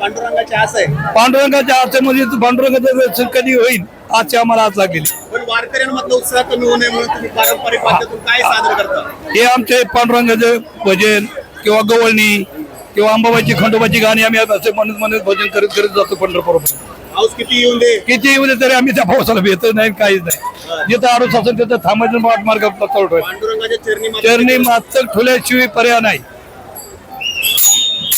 पांडुरंगाचे आस आहे पांडुरंगाच्या आशे म्हणजे पांडुरंगाचं कधी होईल आजच्या आम्हाला आज लागेल हे आमचे पांडुरंगाचे भजन किंवा गवळणी किंवा अंबाबाईची खंडोबाची गाणी आम्ही असे म्हणत म्हणत भजन करीत करत जातो पंढरपूर पाऊस किती येऊ दे किती येऊ दे तरी आम्ही त्या पावसाला भेट नाही काहीच नाही जिथं आरोप असेल तिथं थांबायचं मार्ग आपला पांडुरंगाच्या चरणी चरणी मात्र ठुल्याशिवाय पर्याय नाही